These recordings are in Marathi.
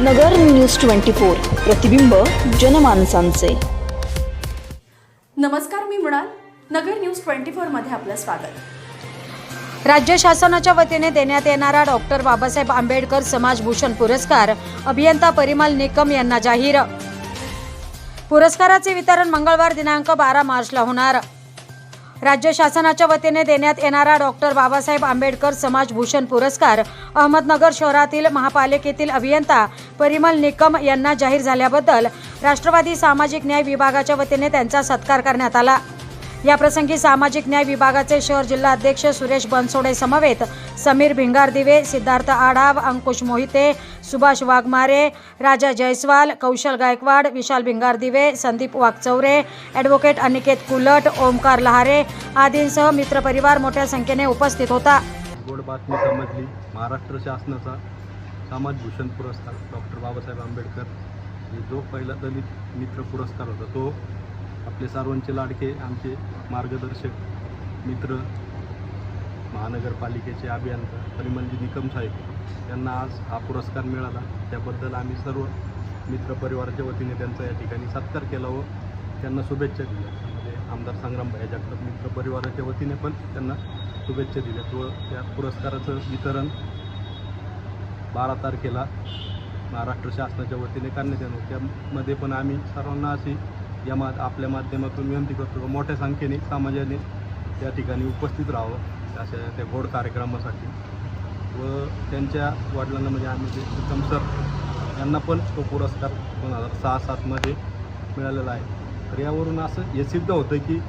नगर न्यूज ट्वेंटी फोर प्रतिबिंब जनमानसांचे. नमस्कार मी मृणाल. नगर न्यूज ट्वेंटी फोरमध्ये आपलं स्वागत. राज्य शासनाच्या वतीने देण्यात येणारा डॉक्टर बाबासाहेब आंबेडकर समाजभूषण पुरस्कार अभियंता परिमल निकम यांना जाहीर. पुरस्काराचे वितरण मंगळवार दिनांक बारा मार्चला होणार. राज्य शासनाच्या वतीने देण्यात येणारा डॉक्टर बाबासाहेब आंबेडकर समाजभूषण पुरस्कार अहमदनगर शहरातील महापालिकेतील अभियंता परिमल निकम यांना जाहीर झाल्याबद्दल राष्ट्रवादी सामाजिक न्याय विभागाच्या वतीने त्यांचा सत्कार करण्यात आला. याप्रसंगी सामाजिक न्याय विभागाचे शहर जिल्हा अध्यक्ष सुरेश बनसोडे समवेत समीर भिंगार दिवे सिद्धार्थ आढाव अंकुश मोहिते सुभाष वाघमारे राजा जयस्वाल कौशल गायकवाड विशाल भिंगार दिवे संदीप वाघचौरे ॲडव्होकेट अनिकेत कुलट ओमकार लहारे आदींसह मित्रपरिवार मोठ्या संख्येने उपस्थित होता. गोड बातमी समजली. महाराष्ट्र शासनाचा समाजभूषण पुरस्कार डॉक्टर बाबासाहेब आंबेडकर. जो पहिला दलित मित्र पुरस्कार होता तो आपले सर्वांचे लाडके आमचे मार्गदर्शक मित्र महानगरपालिकेचे अभियंता परिमलजी निकम साहेब यांना आज हा पुरस्कार मिळाला. त्याबद्दल आम्ही सर्व मित्रपरिवाराच्या वतीने त्यांचा या ठिकाणी सत्कार केला व त्यांना शुभेच्छा दिल्या. त्यामध्ये आमदार संग्रामभाई जगताप मित्रपरिवाराच्या वतीने पण त्यांना शुभेच्छा दिल्या. व त्या पुरस्काराचं वितरण बारा तारखेला महाराष्ट्र शासनाच्या वतीने करण्यात येणार. त्यामध्ये पण आम्ही सर्वांना अशी या मा आपल्या माध्यमातून विनंती करतो का मोठ्या संख्येने समाजाने त्या ठिकाणी उपस्थित राहावं अशा त्या गोड कार्यक्रमासाठी. व त्यांच्या वडिलांना म्हणजे आम्ही जे उत्तम सर यांना पण तो पुरस्कार दोन हजार सहा सातमध्ये मिळालेला आहे. तर यावरून असं हे सिद्ध होतं की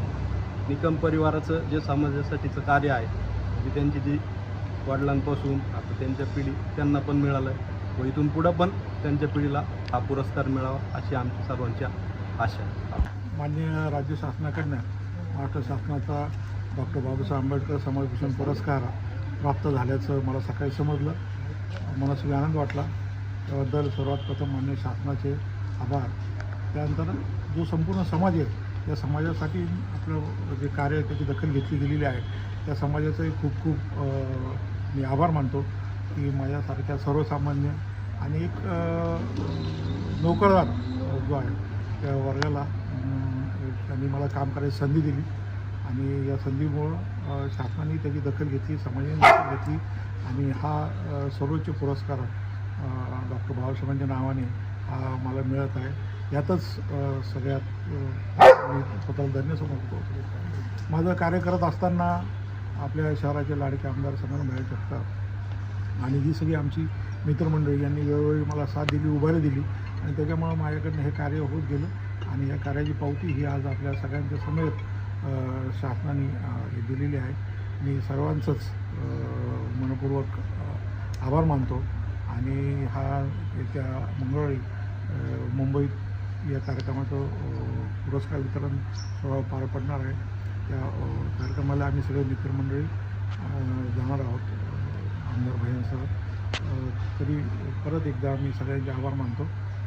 निकम परिवाराचं जे समाजासाठीचं कार्य आहे म्हणजे त्यांची जी वडिलांपासून आता त्यांच्या पिढी त्यांना पण मिळालं आहे व इथून पुढं पण त्यांच्या पिढीला हा पुरस्कार मिळावा अशी आमची सर्वांची अशा माननीय राज्य शासनाकडनं महाराष्ट्र शासनाचा डॉक्टर बाबासाहेब आंबेडकर समाजभूषण पुरस्कार प्राप्त झाल्याचं मला सकाळी समजलं. मनासुखी आनंद वाटला. त्याबद्दल सर्वात प्रथम मान्य शासनाचे आभार. त्यानंतर जो संपूर्ण समाज आहे त्या समाजासाठी आपलं जे कार्य आहे त्याची दखल घेतली गेलेली आहे त्या समाजाचंही खूप खूप मी आभार मानतो की माझ्यासारख्या सर्वसामान्य आणि एक नोकरदार जो आहे त्या वर्गाला त्यांनी मला काम करायची संधी दिली. आणि या संधीमुळं शासनाने त्याची दखल घेतली समाजाने दखल घेतली. आणि हा सर्वोच्च पुरस्कार डॉक्टर बाबासाहेबांच्या नावाने हा मला मिळत आहे. यातच सगळ्यात मी स्वतःला धन्य समजतो. माझं कार्य करत असताना आपल्या शहराचे लाडके आमदार समान मिळू शकतात आणि ही सगळी आमची मित्रमंडळी यांनी वेळोवेळी मला साथ दिली उभारी दिली. आणि त्याच्यामुळं माझ्याकडनं हे कार्य होत गेलं. आणि या कार्याची पावती ही आज आपल्या सगळ्यांच्या समोर शासनाने हे दिलेली आहे. मी सर्वांचंच मनपूर्वक आभार मानतो. आणि हा येत्या मंगळवारी मुंबईत या कार्यक्रमाचं पुरस्कार वितरण सोहळा पार पडणार आहे. त्या कार्यक्रमाला आम्ही सगळे मित्रमंडळी जाणार आहोत आमदार भाईंसह. तरी परत एकदा मी सगळ्यांचे आभार मानतो.